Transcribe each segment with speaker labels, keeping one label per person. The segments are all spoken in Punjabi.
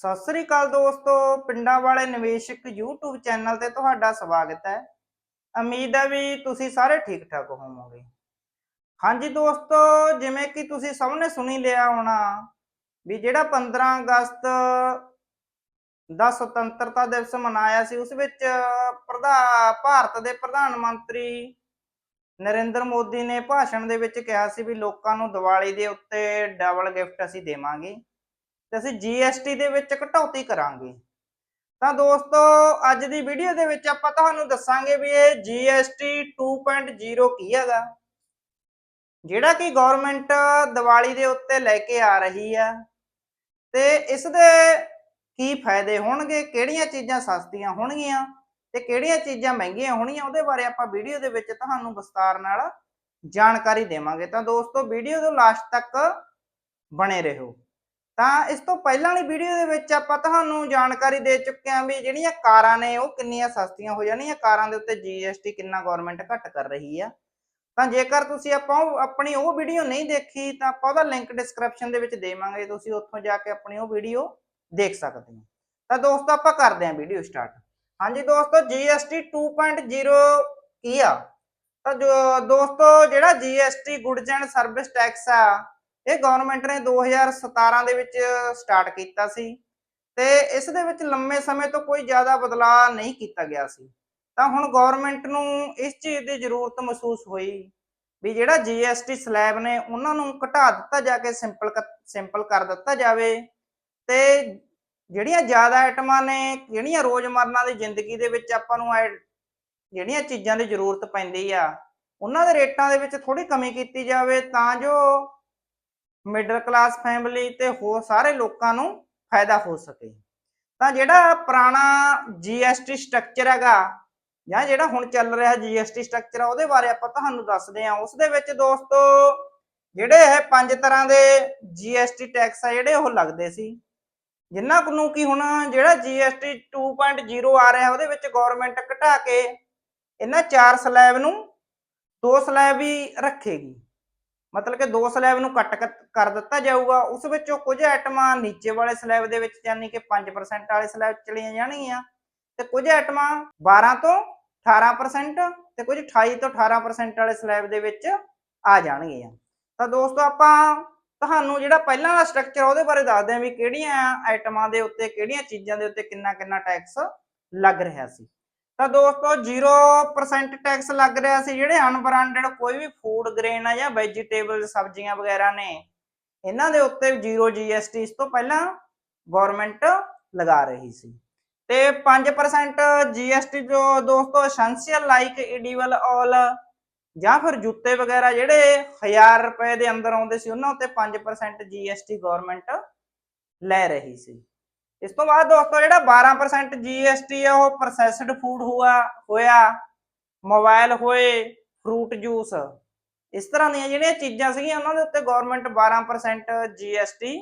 Speaker 1: ਸਤਿ ਸ੍ਰੀ ਅਕਾਲ ਦੋਸਤੋ, ਪਿੰਡਾਂ ਵਾਲੇ ਨਿਵੇਸ਼ਕ YouTube ਚੈਨਲ ਤੇ ਤੁਹਾਡਾ ਸਵਾਗਤ ਹੈ। ਉਮੀਦ ਹੈ ਵੀ ਤੁਸੀਂ ਸਾਰੇ ਠੀਕ ਠਾਕ ਹੋਵੋਗੇ। ਹਾਂਜੀ ਦੋਸਤੋ, ਜਿਵੇਂ ਕਿ ਤੁਸੀਂ ਸਭ ਨੇ ਸੁਣੀ ਲਿਆ ਹੋਣਾ ਵੀ ਜਿਹੜਾ 15 ਅਗਸਤ ਦਾ ਸੁਤੰਤਰਤਾ ਦਿਵਸ ਮਨਾਇਆ ਸੀ, ਉਸ ਵਿੱਚ ਪ੍ਰਧਾਨ ਭਾਰਤ ਦੇ ਪ੍ਰਧਾਨ ਮੰਤਰੀ ਨਰਿੰਦਰ ਮੋਦੀ ਨੇ ਭਾਸ਼ਣ ਦੇ ਵਿੱਚ ਕਿਹਾ ਸੀ ਵੀ ਲੋਕਾਂ ਨੂੰ ਦੀਵਾਲੀ ਦੇ ਉੱਤੇ ਡਬਲ ਗਿਫਟ ਅਸੀਂ ਦੇਵਾਂਗੇ। ਤੇ ਅਸੀਂ GST ਦੇ ਵਿੱਚ ਕਟੌਤੀ ਕਰਾਂਗੇ। ਤਾਂ ਦੋਸਤੋ, ਅੱਜ ਦੀ ਵੀਡੀਓ ਦੇ ਵਿੱਚ ਆਪਾਂ ਤੁਹਾਨੂੰ ਦੱਸਾਂਗੇ ਵੀ ਇਹ GST 2.0 ਕੀ ਹੈਗਾ। ਜਿਹੜਾ ਕਿ ਗਵਰਨਮੈਂਟ ਦੀਵਾਲੀ ਦੇ ਉੱਤੇ ਲੈ ਕੇ ਆ ਰਹੀ ਆ ਤੇ ਇਸ ਦੇ ਕੀ ਫਾਇਦੇ ਹੋਣਗੇ, ਕਿਹੜੀਆਂ ਚੀਜ਼ਾਂ ਸਸਤੀਆਂ ਹੋਣਗੀਆਂ ਤੇ ਕਿਹੜੀਆਂ ਚੀਜ਼ਾਂ ਮਹਿੰਗੀਆਂ ਹੋਣਗੀਆਂ ਉਹਦੇ ਬਾਰੇ ਆਪਾਂ ਵੀਡੀਓ ਦੇ ਵਿੱਚ ਤੁਹਾਨੂੰ ਵਿਸਤਾਰ ਨਾਲ ਜਾਣਕਾਰੀ ਦੇਵਾਂਗੇ। ਤਾਂ ਦੋਸਤੋ ਵੀਡੀਓ ਦੇ ਲਾਸਟ ਤੱਕ ਬਣੇ ਰਹੋ। ਤਾਂ ਇਸ ਤੋਂ ਪਹਿਲਾਂ ਵਾਲੀ ਵੀਡੀਓ ਦੇ ਵਿੱਚ ਆਪਾਂ ਤੁਹਾਨੂੰ ਜਾਣਕਾਰੀ ਦੇ ਚੁੱਕੇ ਹਾਂ ਵੀ ਜਿਹੜੀਆਂ ਕਾਰਾਂ ਨੇ ਉਹ ਕਿੰਨੀਆਂ ਸਸਤੀਆਂ ਹੋ ਜਾਣੀਆਂ, ਕਾਰਾਂ ਦੇ ਉੱਤੇ GST ਕਿੰਨਾ ਗਵਰਨਮੈਂਟ ਘੱਟ ਕਰ ਰਹੀ ਆ। ਤਾਂ ਜੇਕਰ ਤੁਸੀਂ ਆਪਾਂ ਆਪਣੀ ਉਹ ਵੀਡੀਓ ਨਹੀਂ ਦੇਖੀ, ਤਾਂ ਆਪਾਂ ਉਹਦਾ ਲਿੰਕ ਡਿਸਕ੍ਰਿਪਸ਼ਨ ਦੇ ਵਿੱਚ ਦੇਵਾਂਗੇ, ਤੁਸੀਂ ਉੱਥੋਂ ਜਾ ਕੇ ਆਪਣੀ ਉਹ ਵੀਡੀਓ ਦੇਖ ਸਕਦੇ ਹੋ। ਤਾਂ ਦੋਸਤੋ, ਆਪਾਂ ਕਰਦੇ ਹਾਂ ਵੀਡੀਓ ਸਟਾਰਟ ਹਾਂਜੀ ਦੋਸਤੋ GST 2.0 ਕੀ ਆ? ਤਾਂ ਜੋ, ਦੋਸਤੋ, ਜਿਹੜਾ GST goods and service tax ਆ ਇਹ ਗਵਰਨਮੈਂਟ ਨੇ 2017 ਦੇ ਵਿੱਚ ਸਟਾਰਟ ਕੀਤਾ ਸੀ ਤੇ ਇਸ ਦੇ ਵਿੱਚ ਲੰਮੇ ਸਮੇਂ ਤੋਂ ਕੋਈ ਜ਼ਿਆਦਾ ਬਦਲਾਅ ਨਹੀਂ ਕੀਤਾ ਗਿਆ ਸੀ। ਤਾਂ ਹੁਣ ਗਵਰਨਮੈਂਟ ਨੂੰ ਇਸ ਚੀਜ਼ ਦੀ ਜ਼ਰੂਰਤ ਮਹਿਸੂਸ ਹੋਈ ਵੀ ਜਿਹੜਾ GST ਸਲੈਬ ਨੇ ਉਹਨਾਂ ਨੂੰ ਘਟਾ ਦਿੱਤਾ ਜਾ ਕੇ ਸਿੰਪਲ ਸਿੰਪਲ ਕਰ ਦਿੱਤਾ ਜਾਵੇ ਤੇ ਜਿਹੜੀਆਂ ਜ਼ਿਆਦਾ ਆਈਟਮਾਂ ਨੇ, ਜਿਹੜੀਆਂ ਰੋਜ਼ਮਰਰਾ ਦੀ ਜ਼ਿੰਦਗੀ ਦੇ ਵਿੱਚ ਆਪਾਂ ਨੂੰ ਐ- ਜਿਹੜੀਆਂ ਚੀਜ਼ਾਂ ਦੀ ਜ਼ਰੂਰਤ ਪੈਂਦੀ ਆ, ਉਹਨਾਂ ਦੇ ਰੇਟਾਂ ਦੇ ਵਿੱਚ ਥੋੜੀ ਕਮੀ ਕੀਤੀ ਜਾਵੇ ਤਾਂ ਜੋ ਮਿਡਲ ਕਲਾਸ ਫੈਮਿਲੀ ਤੇ ਹੋਰ ਸਾਰੇ ਲੋਕਾਂ ਨੂੰ ਫਾਇਦਾ ਹੋ ਸਕੇ। ਤਾਂ ਜਿਹੜਾ ਪੁਰਾਣਾ GST ਸਟਰਕਚਰ ਹੈਗਾ ਜਾਂ ਜਿਹੜਾ ਹੁਣ ਚੱਲ ਰਿਹਾ GST ਸਟਰਕਚਰ ਆ, ਉਹਦੇ ਬਾਰੇ ਆਪਾਂ ਤੁਹਾਨੂੰ ਦੱਸਦੇ ਹਾਂ। ਉਸ ਦੇ ਵਿੱਚ ਦੋਸਤੋ, ਜਿਹੜੇ ਇਹ ਪੰਜ ਤਰ੍ਹਾਂ ਦੇ GST ਟੈਕਸ ਆ, ਜਿਹੜੇ ਉਹ ਲੱਗਦੇ ਸੀ। ਜਿਨ੍ਹਾਂ ਨੂੰ ਕੀ ਹੁਣ ਜਿਹੜਾ GST 2.0 ਆ ਰਿਹਾ, ਉਹਦੇ ਵਿੱਚ ਗਵਰਨਮੈਂਟ ਘਟਾ ਕੇ ਇਹਨਾਂ ਚਾਰ ਸਲੈਬ ਨੂੰ ਦੋ ਸਲੈਬ ਹੀ ਰੱਖੇਗੀ। ਮਤਲਬ ਕਿ ਦੋ ਸਲੈਬ ਨੂੰ ਕੱਟ ਕ- ਕਰ ਦਿੱਤਾ ਜਾਊਗਾ, ਉਸ ਵਿੱਚੋਂ ਕੁਝ ਆਈਟਮਾਂ ਨੀਚੇ ਵਾਲੇ ਸਲੈਬ ਦੇ ਵਿੱਚ ਯਾਨੀ ਕਿ 5% ਵਾਲੇ ਸਲੈਬ ਚਲੀਆਂ ਜਾਣਗੀਆਂ, ਤੇ ਕੁਝ ਆਈਟਮਾਂ 12 ਤੋਂ 18% ਤੇ ਕੁਝ 28 ਤੋਂ 18% ਵਾਲੇ ਸਲੈਬ ਦੇ ਵਿੱਚ ਆ ਜਾਣਗੀਆਂ। ਤਾਂ ਦੋਸਤੋ ਆਪਾਂ ਤੁਹਾਨੂੰ ਜਿਹੜਾ ਪਹਿਲਾਂ ਦਾ ਸਟਰਕਚਰ ਉਹਦੇ ਬਾਰੇ ਦੱਸਦੇ ਹਾਂ ਵੀ ਕਿਹੜੀਆਂ ਆਈਟਮਾਂ ਦੇ ਉੱਤੇ, ਕਿਹੜੀਆਂ ਚੀਜ਼ਾਂ ਦੇ ਉੱਤੇ ਕਿੰਨਾ ਕਿੰਨਾ ਟੈਕਸ ਲੱਗ ਰਿਹਾ ਸੀ। ਤਾਂ ਦੋਸਤੋ 0% ਟੈਕਸ ਲੱਗ ਰਿਹਾ ਸੀ ਜਿਹੜੇ ਅਨਬ੍ਰਾਂਡਡ ਕੋਈ ਵੀ ਫੂਡ ਗ੍ਰੇਨ ਆ ਜਾਂ ਵੈਜੀਟੇਬਲ ਸਬਜ਼ੀਆਂ ਵਗੈਰਾ ਨੇ, ਇਹਨਾਂ ਦੇ ਉੱਤੇ 0 GST ਇਸ ਤੋਂ ਪਹਿਲਾਂ ਗਵਰਨਮੈਂਟ ਲਗਾ ਰਹੀ ਸੀ। ਤੇ 5% GST ਜੋ ਦੋਸਤੋ ਐਸੈਂਸ਼ੀਅਲ ਲਾਈਕ ਇਡੀਵਲ ਆਲ ਜਾਂ ਫਿਰ ਜੁੱਤੇ ਵਗੈਰਾ ਜਿਹੜੇ 1000 ਰੁਪਏ ਦੇ ਅੰਦਰ ਆਉਂਦੇ ਸੀ, ਉਹਨਾਂ ਉੱਤੇ 5% GST ਗਵਰਨਮੈਂਟ ਲੈ ਰਹੀ ਸੀ। ਇਸ ਤੋਂ ਬਾਅਦ ਦੋਸਤੋ, ਜਿਹੜਾ 12% GST ਆ, ਉਹ ਪ੍ਰੋਸੈਸਡ ਫੂਡ ਹੋਆ, ਹੋਇਆ ਮੋਬਾਈਲ ਹੋਏ ਫਰੂਟ ਜੂਸ ਇਸ ਤਰ੍ਹਾਂ ਦੀਆਂ ਜਿਹੜੀਆਂ ਚੀਜ਼ਾਂ ਸੀਗੀਆਂ, ਉਹਨਾਂ ਦੇ ਉੱਤੇ ਗਵਰਨਮੈਂਟ 12% GST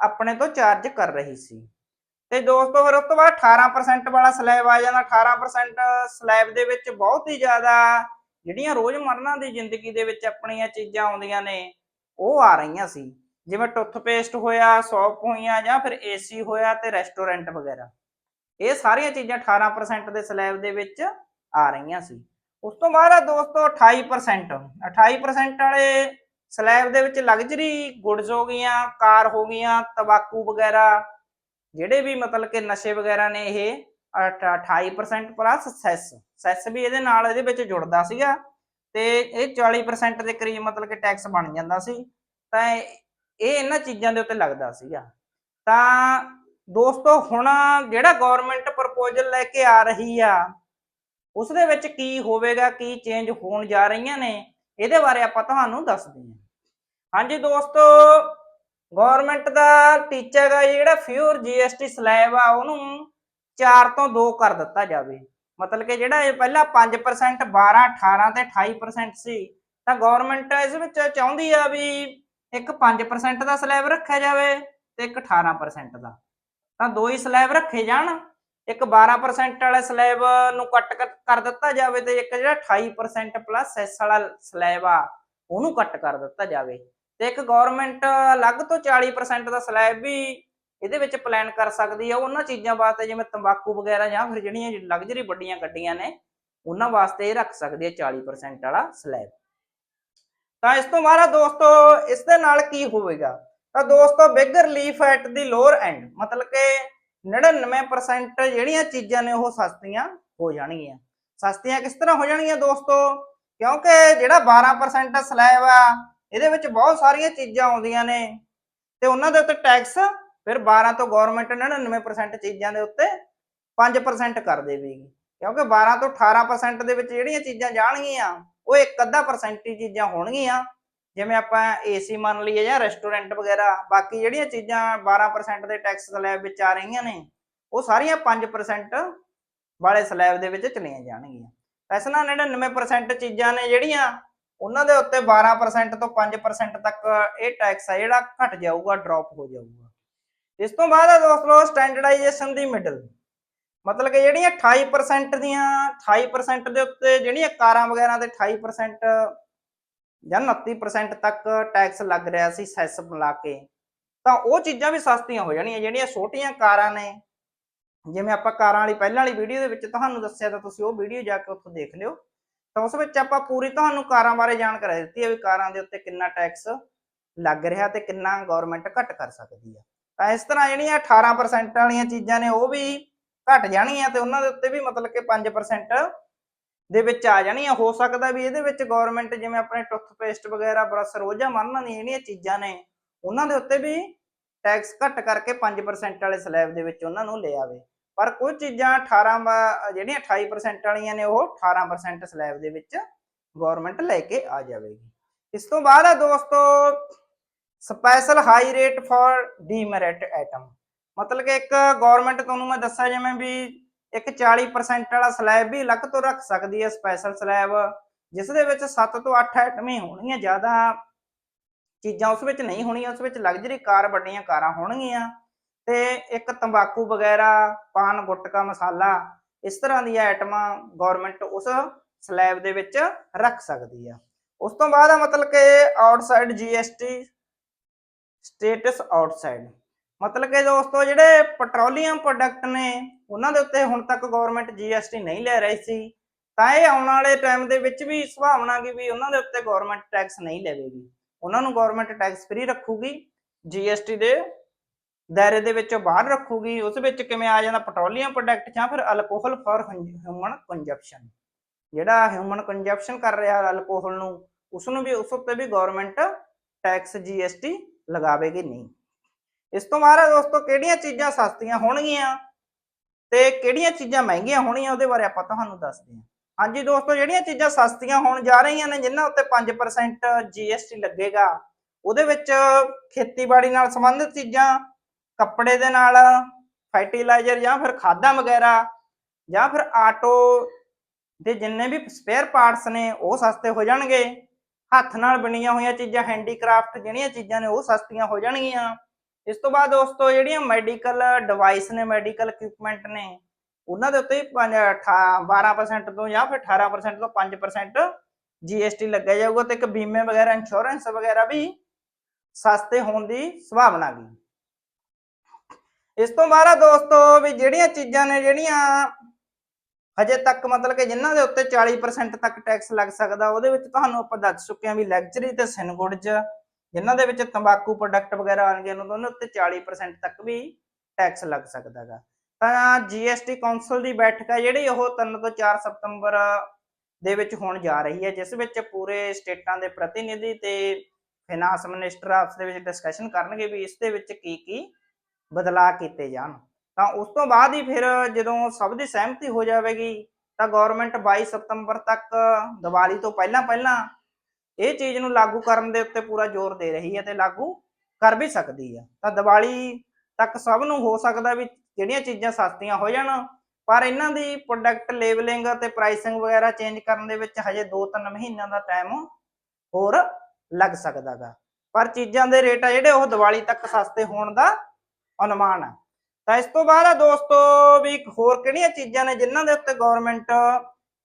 Speaker 1: ਆਪਣੇ ਤੋਂ ਚਾਰਜ ਕਰ ਰਹੀ ਸੀ। ਤੇ ਦੋਸਤੋ, ਫਿਰ ਉਸ ਤੋਂ ਬਾਅਦ 18% ਵਾਲਾ ਸਲੈਬ ਆ ਜਾਂਦਾ। 18% ਸਲੈਬ ਦੇ ਵਿੱਚ ਬਹੁਤ ਹੀ ਜ਼ਿਆਦਾ ਜਿਹੜੀਆਂ ਰੋਜ਼ਮਰਰਾ ਦੀ ਜ਼ਿੰਦਗੀ ਦੇ ਵਿੱਚ ਆਪਣੀਆਂ ਚੀਜ਼ਾਂ ਆਉਂਦੀਆਂ ਨੇ, ਉਹ ਆ ਰਹੀਆਂ ਸੀ। ਜਿਵੇਂ ਟੁੱਥਪੇਸਟ ਹੋਇਆ ਸੌਪ ਹੋਈਆਂ ਜਾਂ ਫਿਰ ਏਸੀ ਹੋਇਆ ਤੇ ਰੈਸਟੋਰੈਂਟ ਵਗੈਰਾ। ਇਹ ਸਾਰੀਆਂ ਚੀਜ਼ਾਂ 18% ਦੇ ਸਲੈਬ ਦੇ ਵਿੱਚ ਆ ਰਹੀਆਂ ਸੀ। ਉਸ ਤੋਂ ਬਾਅਦ ਆ ਦੋਸਤੋ 28% 28% ਵਾਲੇ ਸਲੈਬ ਦੇ ਵਿੱਚ ਲਗਜ਼ਰੀ ਗੁੱਡਸ ਹੋ ਗਈਆਂ, ਕਾਰ ਹੋ ਗਈਆਂ, ਤਬਾਕੂ ਵਗੈਰਾ, ਜਿਹੜੇ ਵੀ ਮਤਲਬ ਕਿ ਨਸ਼ੇ ਵਗੈਰਾ ਨੇ ਇਹ, ਅਠ- 28% ਪਲੱਸ ਸੈਸ। ਸੈਸ ਵੀ ਇਹਦੇ ਨਾਲ ਇਹਦੇ ਵਿੱਚ ਜੁੜਦਾ ਸੀਗਾ ਤੇ ਇਹ 40% ਦੇ ਕਰੀਬ ਮਤਲਬ ਕਿ ਟੈਕਸ ਬਣ ਜਾਂਦਾ ਸੀ। ਤਾਂ ਇਹ ਇਹਨਾਂ ਚੀਜ਼ਾਂ ਦੇ ਉੱਤੇ ਲੱਗਦਾ ਸੀਗਾ। ਤਾਂ ਦੋਸਤੋ, ਹੁਣ ਜਿਹੜਾ ਗਵਰਨਮੈਂਟ ਪ੍ਰਪੋਜ਼ਲ ਲੈ ਕੇ ਆ ਰਹੀ ਆ ਉਸ ਦੇ ਵਿੱਚ ਕੀ ਹੋਵੇਗਾ, ਕੀ ਚੇਂਜ ਹੋਣ ਜਾ ਰਹੀਆਂ ਨੇ, ਇਹਦੇ ਬਾਰੇ ਆਪਾਂ ਤੁਹਾਨੂੰ ਦੱਸਦੇ ਹਾਂ। ਹਾਂਜੀ ਦੋਸਤੋ ਗਵਰਨਮੈਂਟ ਦਾ ਟੀਚਾ ਹੈਗਾ ਜਿਹੜਾ ਫਿਊਰ GST ਸਲੈਬ ਆ, ਉਹਨੂੰ 4 ਤੋਂ 2 ਕਰ ਦਿੱਤਾ ਜਾਵੇ। ਮਤਲਬ ਕਿ ਜਿਹੜਾ ਇਹ ਪਹਿਲਾਂ 5% 12 18 ਤੇ 28% ਸੀ, ਤਾਂ ਗਵਰਨਮੈਂਟ ਇਸ ਵਿੱਚ ਚਾਹੁੰਦੀ ਆ ਵੀ ਇੱਕ 5% ਦਾ ਸਲੈਬ ਰੱਖਿਆ ਜਾਵੇ ਤੇ ਇੱਕ 18% ਦਾ। ਤਾਂ ਦੋ ਹੀ ਸਲੈਬ ਰੱਖੇ ਜਾਣ, ਇੱਕ 12% ਵਾਲੇ ਸਲੈਬ ਨੂੰ ਕੱਟ ਕਰ- ਕਰ ਦਿੱਤਾ ਜਾਵੇ ਤੇ ਇੱਕ ਜਿਹੜਾ 28% ਪਲੱਸ ਐਸ ਵਾਲਾ ਸਲੈਬ ਆ, ਉਹਨੂੰ ਕੱਟ ਕਰ ਦਿੱਤਾ ਜਾਵੇ। ਤੇ ਇੱਕ ਗਵਰਨਮੈਂਟ ਅਲੱਗ ਤੋਂ 40% ਦਾ ਸਲੈਬ ਵੀ ਇਹਦੇ ਵਿੱਚ ਪਲਾਨ ਕਰ ਸਕਦੀ ਆ, ਉਹਨਾਂ ਚੀਜ਼ਾਂ ਵਾਸਤੇ ਜਿਵੇਂ ਤੰਬਾਕੂ ਵਗੈਰਾ ਜਾਂ ਫਿਰ ਜਿਹੜੀਆਂ ਲਗਜ਼ਰੀ ਵੱਡੀਆਂ ਗੱਡੀਆਂ ਨੇ, ਉਹਨਾਂ ਵਾਸਤੇ ਇਹ ਰੱਖ ਸਕਦੇ ਆ 40% ਵਾਲਾ ਸਲੈਬ ਤਾਂ ਇਸ ਤੋਂ ਬਾਅਦ ਦੋਸਤੋ, ਇਸ ਦੇ ਨਾਲ ਕੀ ਹੋਵੇਗਾ? ਤਾਂ ਦੋਸਤੋ big relief at the lower end ਮਤਲਬ ਕਿ 99% ਜਿਹੜੀਆਂ ਚੀਜ਼ਾਂ ਨੇ ਉਹ ਸਸਤੀਆਂ ਹੋ ਜਾਣਗੀਆਂ। ਸਸਤੀਆਂ ਕਿਸ ਤਰ੍ਹਾਂ ਹੋ ਜਾਣਗੀਆਂ ਦੋਸਤੋ? ਕਿਉਂਕਿ ਜਿਹੜਾ 12% ਸਲੈਬ ਆ, ਇਹਦੇ ਵਿੱਚ ਬਹੁਤ ਸਾਰੀਆਂ ਚੀਜ਼ਾਂ ਆਉਂਦੀਆਂ ਨੇ। ਤੇ ਉਹਨਾਂ ਦੇ ਉੱਤੇ ਟੈਕਸ ਫਿਰ 12 ਤੋਂ ਗਵਰਨਮੈਂਟ 99% ਚੀਜ਼ਾਂ ਦੇ ਉੱਤੇ 5% ਕਰ ਦੇਵੇਗੀ। ਕਿਉਂਕਿ 12 ਤੋਂ 18% ਦੇ ਵਿੱਚ ਜਿਹੜੀਆਂ ਚੀਜ਼ਾਂ ਜਾਣਗੀਆਂ ਉਹ ਇੱਕ ਅੱਧਾ ਪਰਸੈਂਟ ਚੀਜ਼ਾਂ ਹੋਣਗੀਆਂ। ਜਿਵੇਂ ਆਪਾਂ ਏਸੀ ਮੰਨ ਲਈਏ ਜਾਂ ਰੈਸਟੋਰੈਂਟ ਵਗੈਰਾ, ਬਾਕੀ ਜਿਹੜੀਆਂ ਚੀਜ਼ਾਂ 12% ਦੇ ਟੈਕਸ ਸਲੈਬ ਵਿੱਚ ਆ ਰਹੀਆਂ ਨੇ, ਉਹ ਸਾਰੀਆਂ 5% ਵਾਲੇ ਸਲੈਬ ਦੇ ਵਿੱਚ ਚਲੀਆਂ ਜਾਣਗੀਆਂ। ਇਸ ਨਾਲ 99% ਚੀਜ਼ਾਂ ਨੇ ਜਿਹੜੀਆਂ, ਉਹਨਾਂ ਦੇ ਉੱਤੇ 12% ਤੋਂ 5% ਤੱਕ ਇਹ ਟੈਕਸ ਆ, ਜਿਹੜਾ ਘਟ ਜਾਊਗਾ ਡ੍ਰੌਪ ਹੋ ਜਾਊਗਾ। ਇਸ ਤੋਂ ਬਾਅਦ ਆ ਦੋਸਤੋ ਸਟੈਂਡਰਡਾਈਜੇਸ਼ਨ ਦੀ ਮਿਡਲ ਮਤਲਬ ਕਿ ਜਿਹੜੀਆਂ 28% ਦੀਆਂ 28% ਦੇ ਉੱਤੇ ਜਿਹੜੀਆਂ ਕਾਰਾਂ ਵਗੈਰਾ ਤੇ 28% ਜਾਂ 29% ਤੱਕ ਟੈਕਸ ਲੱਗ ਰਿਹਾ ਸੀ ਸੈਸ ਮਿਲਾ ਕੇ, ਤਾਂ ਉਹ ਚੀਜ਼ਾਂ ਵੀ ਸਸਤੀਆਂ ਹੋ ਜਾਣੀਆਂ, ਜਿਹੜੀਆਂ ਛੋਟੀਆਂ ਕਾਰਾਂ ਨੇ। ਜਿਵੇਂ ਆਪਾਂ ਕਾਰਾਂ ਵਾਲੀ, ਪਹਿਲਾਂ ਵਾਲੀ ਵੀਡੀਓ ਦੇ ਵਿੱਚ ਤੁਹਾਨੂੰ ਦੱਸਿਆ ਤਾਂ ਤੁਸੀਂ ਉਹ ਵੀਡੀਓ ਜਾ ਕੇ ਉੱਥੋਂ ਦੇਖ ਲਿਓ। ਤਾਂ ਉਸ ਵਿੱਚ ਆਪਾਂ ਪੂਰੀ ਤੁਹਾਨੂੰ ਕਾਰਾਂ ਬਾਰੇ ਜਾਣਕਾਰੀ ਦਿੱਤੀ ਹੈ ਵੀ ਕਾਰਾਂ ਦੇ ਉੱਤੇ ਕਿੰਨਾ ਟੈਕਸ ਲੱਗ ਰਿਹਾ ਤੇ ਕਿੰਨਾ ਗਵਰਨਮੈਂਟ ਘੱਟ ਕਰ ਸਕਦੀ ਹੈ ਤਾਂ ਇਸ ਤਰ੍ਹਾਂ ਜਿਹੜੀਆਂ 18% ਵਾਲੀਆਂ ਚੀਜ਼ਾਂ ਨੇ, ਉਹ ਵੀ ਘਟ ਜਾਣਗੀਆਂ ਤੇ ਉਹਨਾਂ ਦੇ ਉੱਤੇ ਵੀ ਮਤਲਬ ਕਿ 5% ਦੇ ਵਿੱਚ ਆ ਜਾਣੀ ਜਾਣੀਆਂ ਹੋ ਸਕਦਾ ਵੀ ਇਹਦੇ ਵਿੱਚ ਗਵਰਨਮੈਂਟ ਜਿਵੇਂ ਆਪਣੇ ਟੁੱਥਪੇਸਟ ਵਗੈਰਾ ਬਰਸ਼ ਰੋਜ਼ਾ ਮੰਨਣ ਦੀਆਂ ਜਿਹੜੀਆਂ ਚੀਜ਼ਾਂ ਨੇ, ਉਹਨਾਂ ਦੇ ਉੱਤੇ ਵੀ ਟੈਕਸ ਘੱਟ ਕਰਕੇ 5% ਵਾਲੇ ਸਲੈਬ ਦੇ ਵਿੱਚ ਉਹਨਾਂ ਨੂੰ ਲੈ ਆਵੇ। ਪਰ ਕੁਝ ਚੀਜ਼ਾਂ 18 ਵਾ- ਜਿਹੜੀਆਂ 28% ਵਾਲੀਆਂ ਨੇ, ਉਹ 18% ਸਲੈਬ ਦੇ ਵਿੱਚ ਗਵਰਨਮੈਂਟ ਲੈ ਕੇ ਆ ਜਾਵੇਗੀ। ਇਸ ਤੋਂ ਬਾਅਦ ਹੈ ਦੋਸਤੋ special high rate for demerit item ਮਤਲਬ ਕਿ ਇੱਕ ਗਵਰਨਮੈਂਟ ਤੁਹਾਨੂੰ ਮੈਂ ਦੱਸਿਆ ਜਿਵੇਂ ਵੀ ਇੱਕ 40% ਵਾਲਾ ਸਲੈਬ ਵੀ ਅਲੱਗ ਤੋਂ ਰੱਖ ਸਕਦੀ ਹੈ ਸਪੈਸ਼ਲ ਸਲੈਬ ਜਿਸ ਦੇ ਵਿੱਚ 7 ਤੋਂ 8 ਆਈਟਮ ਹੋਣਗੀਆਂ, ਜ਼ਿਆਦਾ ਚੀਜ਼ਾਂ ਉਸ ਵਿੱਚ ਨਹੀਂ ਹੋਣੀਆਂ, ਉਸ ਵਿੱਚ ਲਗਜ਼ਰੀ ਕਾਰ ਵੱਡੀਆਂ ਕਾਰਾਂ ਹੋਣਗੀਆਂ। ਤੇ ਇੱਕ ਤੰਬਾਕੂ ਵਗੈਰਾ, ਪਾਨ, ਗੁਟਕਾ, ਮਸਾਲਾ, ਇਸ ਤਰ੍ਹਾਂ ਦੀਆਂ ਆਈਟਮਾਂ ਗਵਰਨਮੈਂਟ ਉਸ ਸਲੈਬ ਦੇ ਵਿੱਚ ਰੱਖ ਸਕਦੀ ਆ। ਉਸ ਤੋਂ ਬਾਅਦ ਮਤਲਬ ਕਿ ਆਊਟਸਾਈਡ ਜੀਐਸਟੀ ਸਟੇਟਸ ਆਊਟਸਾਈਡ ਮਤਲਬ ਕਿ ਦੋਸਤੋ, ਜਿਹੜੇ ਪੈਟਰੋਲੀਅਮ ਪ੍ਰੋਡਕਟ ਨੇ, ਉਹਨਾਂ ਦੇ ਉੱਤੇ ਹੁਣ ਤੱਕ ਗਵਰਨਮੈਂਟ ਜੀਐਸਟੀ ਨਹੀਂ ਲੈ ਰਹੀ ਸੀ। ਤਾਂ ਇਹ ਆਉਣ ਵਾਲੇ ਟਾਈਮ ਦੇ ਵਿੱਚ ਵੀ ਸੰਭਾਵਨਾ ਕਿ ਵੀ ਉਹਨਾਂ ਦੇ ਉੱਤੇ ਗਵਰਨਮੈਂਟ ਟੈਕਸ ਨਹੀਂ ਲਵੇਗੀ। ਉਹਨਾਂ ਨੂੰ ਗਵਰਨਮੈਂਟ ਟੈਕਸ ਫ੍ਰੀ ਰੱਖੂਗੀ ਜੀਐਸਟੀ ਦੇ ਦਾਇਰੇ ਦੇ ਵਿੱਚੋਂ ਬਾਹਰ ਰੱਖੂਗੀ, ਉਸ ਵਿੱਚ ਕਿਵੇਂ ਆ ਜਾਂਦਾ ਪੈਟਰੋਲੀਅਮ ਪ੍ਰੋਡਕਟ ਜਾਂ ਫਿਰ ਅਲਕੋਹਲ ਫॉर ਹਿਊਮਨ ਕੰਜਪਸ਼ਨ ਜਿਹੜਾ ਹਿਊਮਨ ਕੰਜਪਸ਼ਨ ਕਰ ਰਿਹਾ ਅਲਕੋਹਲ ਨੂੰ, ਉਸ ਨੂੰ ਵੀ, ਉਸ ਉੱਤੇ ਵੀ ਗਵਰਨਮੈਂਟ ਟੈਕਸ ਜੀਐਸਟੀ ਲਗਾਵੇਗੀ ਨਹੀਂ। ਇਸ ਤੋਂ ਬਾਅਦ ਦੋਸਤੋ, ਕਿਹੜੀਆਂ ਚੀਜ਼ਾਂ ਸਸਤੀਆਂ ਹੋਣਗੀਆਂ ਤੇ ਕਿਹੜੀਆਂ ਚੀਜ਼ਾਂ ਮਹਿੰਗੀਆਂ ਹੋਣਗੀਆਂ ਉਹਦੇ ਬਾਰੇ ਆਪਾਂ ਤੁਹਾਨੂੰ ਦੱਸਦੇ ਹਾਂ। ਹਾਂਜੀ ਦੋਸਤੋ, ਜਿਹੜੀਆਂ ਚੀਜ਼ਾਂ ਸਸਤੀਆਂ ਹੋਣ ਜਾ ਰਹੀਆਂ ਨੇ, ਜਿਨ੍ਹਾਂ ਉੱਤੇ 5% ਜੀਐਸਟੀ ਲੱਗੇਗਾ, ਉਹਦੇ ਵਿੱਚ ਖੇਤੀਬਾੜੀ ਨਾਲ ਸੰਬੰਧਿਤ ਚੀਜ਼ਾਂ, ਕੱਪੜੇ ਦੇ ਨਾਲ ਫਰਟੀਲਾਈਜ਼ਰ ਜਾਂ ਫਿਰ ਖਾਦਾਂ ਵਗੈਰਾ, ਜਾਂ ਫਿਰ ਆਟੋ ਦੇ ਜਿੰਨੇ ਵੀ ਸਪੇਅਰ ਪਾਰਟਸ ਨੇ, ਉਹ ਸਸਤੇ ਹੋ ਜਾਣਗੇ। ਹੱਥ ਨਾਲ ਬਣੀਆਂ ਹੋਈਆਂ ਚੀਜ਼ਾਂ ਹੈਂਡੀਕ੍ਰਾਫਟ ਜਿਹੜੀਆਂ ਚੀਜ਼ਾਂ ਨੇ, ਉਹ ਸਸਤੀਆਂ ਹੋ ਜਾਣਗੀਆਂ। ਇਸ ਤੋਂ ਬਾਅਦ ਦੋਸਤੋ ਜਿਹੜੀਆਂ ਮੈਡੀਕਲ ਡਿਵਾਈਸ ਨੇ ਮੈਡੀਕਲ ਇਕਵਿਪਮੈਂਟ ਨੇ, ਉਹਨਾਂ ਦੇ ਉੱਤੇ 12% ਤੋਂ ਜਾਂ ਫਿਰ 18% ਤੋਂ 5% ਜੀਐਸਟੀ ਲੱਗਿਆ ਜਾਊਗਾ ਤੇ ਇੱਕ ਬੀਮੇ ਵਗੈਰਾ ਇੰਸ਼ੋਰੈਂਸ ਵਗੈਰਾ ਵੀ ਸਸਤੇ ਹੋਣ ਦੀ ਸੰਭਾਵਨਾ ਵੀ। ਇਸ ਤੋਂ ਬਾਅਦ ਦੋਸਤੋ ਵੀ ਜਿਹੜੀਆਂ ਚੀਜ਼ਾਂ ਨੇ ਜਿਹੜੀਆਂ ਹਜੇ ਤੱਕ ਮਤਲਬ ਕਿ ਜਿਨ੍ਹਾਂ ਦੇ ਉੱਤੇ 40% ਤੱਕ ਟੈਕਸ ਲੱਗ ਸਕਦਾ, ਉਹਦੇ ਵਿੱਚ ਤੁਹਾਨੂੰ ਆਪਾਂ ਦੱਸ ਚੁੱਕੇ ਹਾਂ ਵੀ ਲੈਕਚਰੀ ਤੇ ਸਿਨਗੁਡਜ ਜਿਨ੍ਹਾਂ ਦੇ ਵਿੱਚ ਤੰਬਾਕੂ ਪ੍ਰੋਡਕਟ ਵਗੈਰਾ ਆਣਗੇ ਉਹਨਾਂ ਦੇ ਉੱਤੇ 40% ਤੱਕ ਵੀ ਟੈਕਸ ਲੱਗ ਸਕਦਾ ਹੈਗਾ ਤਾਂ ਜੀਐਸਟੀ ਕੌਂਸਲ ਦੀ ਬੈਠਕ ਹੈ ਜਿਹੜੀ, ਉਹ 3 ਤੋਂ 4 ਸਤੰਬਰ ਦੇ ਵਿੱਚ ਹੋਣ ਜਾ ਰਹੀ ਹੈ, ਜਿਸ ਵਿੱਚ ਪੂਰੇ ਸਟੇਟਾਂ ਦੇ ਪ੍ਰਤੀਨਿਧੀ ਤੇ ਫਾਈਨਾਂਸ ਮਿਨਿਸਟਰ ਆਪਸ ਦੇ ਵਿੱਚ ਡਿਸਕਸ਼ਨ ਕਰਨਗੇ ਵੀ ਇਸ ਦੇ ਵਿੱਚ ਕੀ ਕੀ ਬਦਲਾਅ ਕੀਤੇ ਜਾਣ। ਤਾਂ ਉਸ ਤੋਂ ਬਾਅਦ ਹੀ ਫਿਰ ਜਦੋਂ ਸਭ ਦੀ ਸਹਿਮਤੀ ਹੋ ਜਾਵੇਗੀ, ਤਾਂ ਗਵਰਨਮੈਂਟ 22 ਸਤੰਬਰ ਤੱਕ ਦੀਵਾਲੀ ਤੋਂ ਪਹਿਲਾਂ ਪਹਿਲਾਂ ਇਹ ਚੀਜ਼ ਨੂੰ ਲਾਗੂ ਕਰਨ ਦੇ ਉੱਤੇ ਪੂਰਾ ਜ਼ੋਰ ਦੇ ਰਹੀ ਹੈ ਤੇ ਲਾਗੂ ਕਰ ਵੀ ਸਕਦੀ ਹੈ ਤਾਂ ਦੀਵਾਲੀ ਤੱਕ ਸਭ ਨੂੰ ਹੋ ਸਕਦਾ ਵੀ ਜਿਹੜੀਆਂ ਚੀਜ਼ਾਂ ਸਸਤੀਆਂ ਹੋ ਜਾਣ, ਪਰ ਇਹਨਾਂ ਦੀ ਪ੍ਰੋਡਕਟ ਲੇਬਲਿੰਗ ਤੇ ਪ੍ਰਾਈਸਿੰਗ ਵਗੈਰਾ ਚੇਂਜ ਕਰਨ ਦੇ ਵਿੱਚ ਹਜੇ 2-3 ਮਹੀਨਿਆਂ ਦਾ ਟਾਈਮ ਹੋਰ ਲੱਗ ਸਕਦਾਗਾ ਪਰ ਚੀਜ਼ਾਂ ਦੇ ਰੇਟ ਆ ਜਿਹੜੇ ਉਹ ਦੀਵਾਲੀ ਤੱਕ ਸਸਤੇ ਹੋਣ ਦਾ ਅਨੁਮਾਨ ਹੈ ਤਾਂ ਇਸ ਤੋਂ ਬਾਅਦ ਆ ਦੋਸਤੋ ਵੀ ਹੋਰ ਕਿਹੜੀਆਂ ਚੀਜ਼ਾਂ ਨੇ ਜਿਨ੍ਹਾਂ ਦੇ ਉੱਤੇ ਗਵਰਨਮੈਂਟ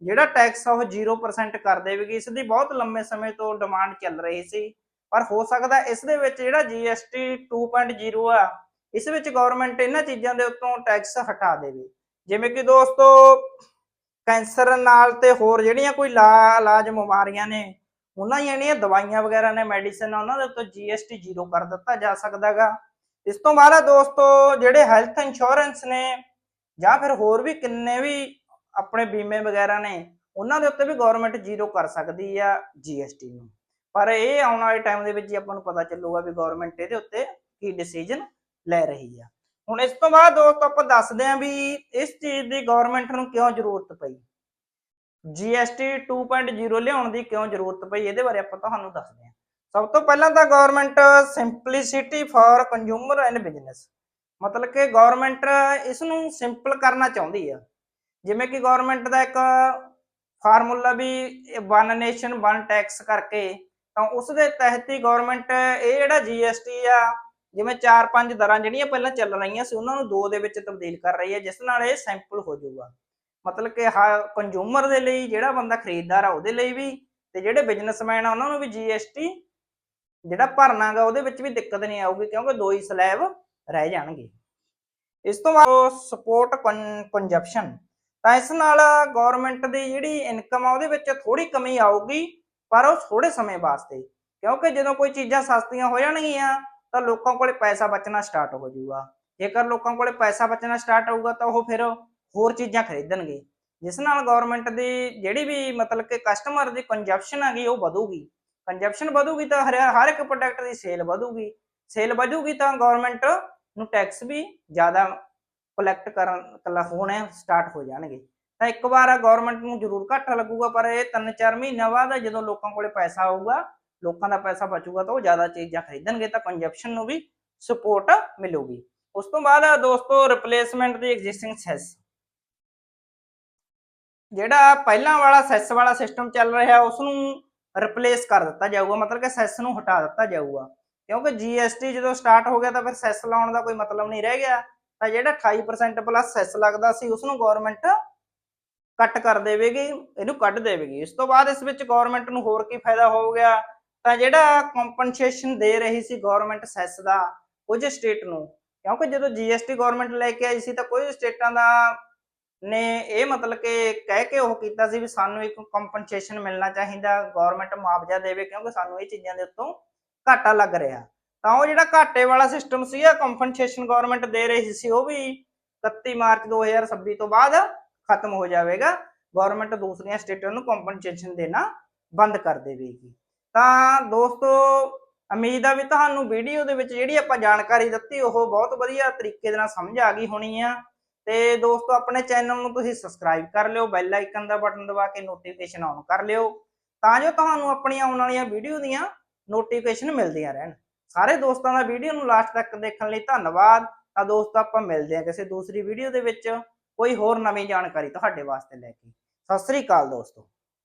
Speaker 1: ਜਿਹੜਾ ਟੈਕਸ ਆ ਉਹ 0% ਕਰ ਦੇਵੇਗੀ। ਇਸ ਦੀ ਬਹੁਤ ਲੰਮੇ ਸਮੇਂ ਤੋਂ ਡਿਮਾਂਡ ਚੱਲ ਰਹੀ ਸੀ। ਪਰ ਹੋ ਸਕਦਾ ਇਸ ਦੇ ਵਿੱਚ ਜਿਹੜਾ GST 2.0 ਆ, ਇਸ ਵਿੱਚ ਗਵਰਨਮੈਂਟ ਇਹਨਾਂ ਚੀਜ਼ਾਂ ਦੇ ਉੱਤੋਂ ਟੈਕਸ ਹਟਾ ਦੇਵੇ। ਜਿਵੇਂ ਕਿ ਦੋਸਤੋ ਕੈਂਸਰ ਨਾਲ ਤੇ ਹੋਰ ਜਿਹੜੀਆਂ ਕੋਈ ਲਾ, ਇਲਾਜ ਬਿਮਾਰੀਆਂ ਨੇ, ਉਹਨਾਂ ਦੀਆਂ ਜਿਹੜੀਆਂ ਦਵਾਈਆਂ ਵਗੈਰਾ ਨੇ ਮੈਡੀਸਿਨ ਉਹਨਾਂ ਦੇ ਉੱਤੇ GST ਜ਼ੀਰੋ ਕਰ ਦਿੱਤਾ ਜਾ ਸਕਦਾਗਾ। ਇਸ ਤੋਂ ਬਾਅਦ ਦੋਸਤੋ, ਜਿਹੜੇ ਹੈਲਥ ਇੰਸ਼ੋਰੈਂਸ ਨੇ, ਜਾਂ ਫਿਰ ਹੋਰ ਵੀ ਕਿੰਨੇ ਵੀ ਆਪਣੇ ਬੀਮੇ ਵਗੈਰਾ ਨੇ, ਉਹਨਾਂ ਦੇ ਉੱਤੇ ਵੀ ਗਵਰਨਮੈਂਟ ਜ਼ੀਰੋ ਕਰ ਸਕਦੀ ਆ GST ਨੂੰ। ਪਰ ਇਹ ਆਉਣ ਵਾਲੇ ਟਾਈਮ ਦੇ ਵਿੱਚ ਆਪਾਂ ਨੂੰ ਪਤਾ ਚੱਲੂਗਾ ਵੀ ਗਵਰਨਮੈਂਟ ਇਹਦੇ ਉੱਤੇ ਕੀ ਡਿਸੀਜਨ ਲੈ ਰਹੀ ਆ। ਹੁਣ ਇਸ ਤੋਂ ਬਾਅਦ ਦੋਸਤੋ ਆਪਾਂ ਦੱਸਦੇ ਆਂ ਵੀ ਇਸ ਚੀਜ਼ ਦੀ ਗਵਰਨਮੈਂਟ ਨੂੰ ਕਿਉਂ ਜ਼ਰੂਰਤ ਪਈ? GST 2.0 ਲਿਆਉਣ ਦੀ ਕਿਉਂ ਜ਼ਰੂਰਤ ਪਈ? ਇਹਦੇ ਬਾਰੇ ਆਪਾਂ ਤੁਹਾਨੂੰ ਦੱਸਦੇ ਆਂ ਸਭ ਤੋਂ ਪਹਿਲਾਂ ਤਾਂ government simplicity for consumer and business ਮਤਲਬ ਕਿ ਗਵਰਨਮੈਂਟ ਇਸ ਨੂੰ ਸਿੰਪਲ ਕਰਨਾ ਚਾਹੁੰਦੀ ਆ। ਜਿਵੇਂ ਕਿ ਗਵਰਨਮੈਂਟ ਦਾ ਇੱਕ ਫਾਰਮੂਲਾ ਵੀ ਵਨ ਨੇਸ਼ਨ ਵਨ ਟੈਕਸ ਕਰਕੇ, ਤਾਂ ਉਸ ਦੇ ਤਹਿਤ ਹੀ ਗਵਰਨਮੈਂਟ ਇਹ ਜਿਹੜਾ GST ਆ, ਜਿਵੇਂ 4-5 ਦਰਾਂ ਜਿਹੜੀਆਂ ਪਹਿਲਾਂ ਚੱਲ ਰਹੀਆਂ ਸੀ, ਉਹਨਾਂ ਨੂੰ ਦੋ ਦੇ ਵਿੱਚ ਤਬਦੀਲ ਕਰ ਰਹੀ ਹੈ, ਜਿਸ ਨਾਲ ਇਹ ਸਿੰਪਲ ਹੋ ਜਾਊਗਾ। ਮਤਲਬ ਕਿ ਕੰਜ਼ਿਊਮਰ ਦੇ ਲਈ ਜਿਹੜਾ ਬੰਦਾ ਖਰੀਦਦਾਰ ਆ, ਉਹਦੇ ਲਈ ਵੀ ਤੇ ਜਿਹੜੇ ਬਿਜ਼ਨਸਮੈਨ ਆ, ਉਹਨਾਂ ਨੂੰ ਵੀ GST ਜਿਹੜਾ ਭਰਨਾਗਾ ਉਹਦੇ ਵਿੱਚ ਵੀ ਦਿੱਕਤ ਨਹੀਂ ਆਊਗੀ, ਕਿਉਂਕਿ ਦੋ ਹੀ ਸਲੈਬ ਰਹਿ ਜਾਣਗੇ। ਇਸ ਤੋਂ ਬਾਅਦ ਸਪੋਰਟ ਕੰਜਪਸ਼ਨ ਤਾਂ ਇਸ ਨਾਲ ਗਵਰਨਮੈਂਟ ਦੀ ਜਿਹੜੀ ਇਨਕਮ ਆ, ਉਹਦੇ ਵਿੱਚ ਥੋੜੀ ਕਮੀ ਆਊਗੀ, ਪਰ ਉਹ ਥੋੜੇ ਸਮੇਂ ਵਾਸਤੇ। ਕਿਉਂਕਿ ਜਦੋਂ ਕੋਈ ਚੀਜ਼ਾਂ ਸਸਤੀਆਂ ਹੋ ਜਾਣਗੀਆਂ, ਤਾਂ ਲੋਕਾਂ ਕੋਲੇ ਪੈਸਾ ਬਚਣਾ ਸਟਾਰਟ ਹੋ ਜਾਊਗਾ। ਜੇਕਰ ਲੋਕਾਂ ਕੋਲੇ ਪੈਸਾ ਬਚਣਾ ਸਟਾਰਟ ਹੋਊਗਾ, ਤਾਂ ਉਹ ਫਿਰ ਹੋਰ ਚੀਜ਼ਾਂ ਖਰੀਦਣਗੇ। ਜਿਸ ਨਾਲ ਗਵਰਨਮੈਂਟ ਦੀ ਜਿਹੜੀ ਵੀ ਮਤਲਬ ਕਿ ਕਸਟਮਰ ਦੀ ਕੰਜਪਸ਼ਨ ਹੈਗੀ, ਉਹ ਵਧੂਗੀ। ਕੰਜਪਸ਼ਨ ਵਧੂਗੀ ਤਾਂ ਹਰ ਹਰ ਇੱਕ ਪ੍ਰੋਡਕਟ ਦੀ ਸੇਲ ਵਧੂਗੀ। ਸੇਲ ਵਧੂਗੀ ਤਾਂ ਗਵਰਨਮੈਂਟ ਨੂੰ ਟੈਕਸ ਵੀ ਜ਼ਿਆਦਾ ਕਲੈਕਟ ਕਰਨ ਕਲਾ ਹੋਣੇ ਸਟਾਰਟ ਹੋ ਜਾਣਗੇ। ਤਾਂ ਇੱਕ ਵਾਰ ਗਵਰਨਮੈਂਟ ਨੂੰ ਜ਼ਰੂਰ ਘਾਟਾ ਲੱਗੂਗਾ, ਪਰ ਇਹ 3-4 ਮਹੀਨਿਆਂ ਬਾਅਦ ਜਦੋਂ ਲੋਕਾਂ ਕੋਲੇ ਪੈਸਾ ਆਊਗਾ, ਲੋਕਾਂ ਦਾ ਪੈਸਾ ਬਚੂਗਾ, ਤਾਂ ਉਹ ਜ਼ਿਆਦਾ ਚੀਜ਼ਾਂ ਖਰੀਦਣਗੇ, ਤਾਂ ਕੰਜਪਸ਼ਨ ਨੂੰ ਵੀ ਸਪੋਰਟ ਮਿਲੂਗੀ। ਉਸ ਤੋਂ ਬਾਅਦ ਦੋਸਤੋ ਰਿਪਲੇਸਮੈਂਟ ਦੀ ਐਗਜ਼ਿਸਟਿੰਗ ਸੈਸ ਜਿਹੜਾ ਪਹਿਲਾਂ ਵਾਲਾ ਸੈਸ ਵਾਲਾ ਸਿਸਟਮ ਚੱਲ ਰਿਹਾ ਉਸ ਨੂੰ ਰਿਪਲੇਸ ਕਰ ਦਿੱਤਾ ਜਾਊਗਾ, ਮਤਲਬ ਕਿ ਸੈਸ ਨੂੰ ਹਟਾ ਦਿੱਤਾ ਜਾਊਗਾ। ਕਿਉਂਕਿ GST ਜਦੋਂ ਸਟਾਰਟ ਹੋ ਗਿਆ, ਤਾਂ ਫਿਰ ਸੈਸ ਲਾਉਣ ਦਾ ਕੋਈ ਮਤਲਬ ਨਹੀਂ ਰਹਿ ਗਿਆ। ਤਾਂ ਜਿਹੜਾ 28% ਪਲੱਸ ਸੈਸ ਲੱਗਦਾ ਸੀ ਉਸ ਨੂੰ ਗਵਰਨਮੈਂਟ ਕੱਟ ਕਰ ਦੇਵੇਗੀ, ਇਹਨੂੰ ਕੱਢ ਦੇਵੇਗੀ। ਇਸ ਤੋਂ ਬਾਅਦ ਇਸ ਵਿੱਚ ਗਵਰਨਮੈਂਟ ਨੂੰ ਹੋਰ ਕੀ ਫਾਇਦਾ ਹੋ ਗਿਆ? ਤਾਂ ਜਿਹੜਾ ਕੰਪਨਸੇਸ਼ਨ ਦੇ ਰਹੀ ਸੀ ਗਵਰਨਮੈਂਟ ਸੈਸ ਦਾ, ਕੁਝ ਸਟੇਟ ਨੂੰ, ਕਿਉਂਕਿ ਜਦੋਂ GST ਗਵਰਨਮੈਂਟ ਲੈ ਕੇ ਆਈ ਸੀ, ਤਾਂ ਕੁਝ ਸਟੇਟਾਂ ਦਾ ਨੇ ਇਹ ਮਤਲਬ ਕਿ ਕਹਿ ਕੇ ਉਹ ਕੀਤਾ ਸੀ ਵੀ ਸਾਨੂੰ ਇੱਕ ਕੰਪਨਸੇਸ਼ਨ ਮਿਲਣਾ ਚਾਹੀਦਾ ਗਵਰਨਮੈਂਟ ਮੁਆਵਜ਼ਾ ਦੇਵੇ, ਕਿਉਂਕਿ ਸਾਨੂੰ ਇਹ ਚੀਜ਼ਾਂ ਦੇ ਉੱਤੋਂ ਘਾਟਾ ਲੱਗ ਰਿਹਾ। ਤਾਂ ਉਹ ਜਿਹੜਾ ਘਾਟੇ ਵਾਲਾ ਸਿਸਟਮ ਸੀਗਾ ਕੰਪਨਸੇਸ਼ਨ ਗਵਰਨਮੈਂਟ ਦੇ ਰਹੀ ਸੀ ਉਹ ਵੀ 31 ਮਾਰਚ 2026 ਤੋਂ ਬਾਅਦ ਖਤਮ ਹੋ ਜਾਵੇਗਾ। ਗਵਰਨਮੈਂਟ ਦੂਸਰੀਆਂ ਸਟੇਟਾਂ ਨੂੰ ਕੰਪਨਸੇਸ਼ਨ ਦੇਣਾ ਬੰਦ ਕਰ ਦੇਵੇਗੀ। ਤਾਂ ਦੋਸਤੋ, ਉਮੀਦ ਆ ਵੀ ਤੁਹਾਨੂੰ ਵੀਡੀਓ ਦੇ ਵਿੱਚ ਜਿਹੜੀ ਆਪਾਂ ਜਾਣਕਾਰੀ ਦਿੱਤੀ, ਉਹ ਬਹੁਤ ਵਧੀਆ ਤਰੀਕੇ ਦੇ ਨਾਲ ਸਮਝ ਆ ਗਈ ਹੋਣੀ ਆ। ਤੇ ਦੋਸਤੋ, ਆਪਣੇ ਚੈਨਲ ਨੂੰ ਤੁਸੀਂ ਸਬਸਕ੍ਰਾਈਬ ਕਰ ਲਿਓ ਬੈਲ ਆਈਕਨ ਦਾ ਬਟਨ ਦਬਾ ਕੇ ਨੋਟੀਫਿਕੇਸ਼ਨ ਆਨ ਕਰ ਲਿਓ, ਤਾਂ ਜੋ ਤੁਹਾਨੂੰ ਆਪਣੀਆਂ ਆਉਣ ਵਾਲੀਆਂ ਵੀਡੀਓ ਦੀਆਂ ਨੋਟੀਫਿਕੇਸ਼ਨ ਮਿਲਦੀਆਂ ਰਹਿਣ। ਸਾਰੇ ਦੋਸਤਾਂ ਦਾ ਵੀਡੀਓ ਨੂੰ ਲਾਸਟ ਤੱਕ ਦੇਖਣ ਲਈ ਧੰਨਵਾਦ। ਤਾਂ ਦੋਸਤ, ਆਪਾਂ ਮਿਲਦੇ ਹਾਂ ਕਿਸੇ ਦੂਸਰੀ ਵੀਡੀਓ ਦੇ ਵਿੱਚ। ਕੋਈ ਹੋਰ ਨਵੀਂ ਜਾਣਕਾਰੀ ਤੁਹਾਡੇ ਵਾਸਤੇ ਲੈ ਕੇ। ਸਤਿ ਸ੍ਰੀ ਅਕਾਲ ਦੋਸਤੋ।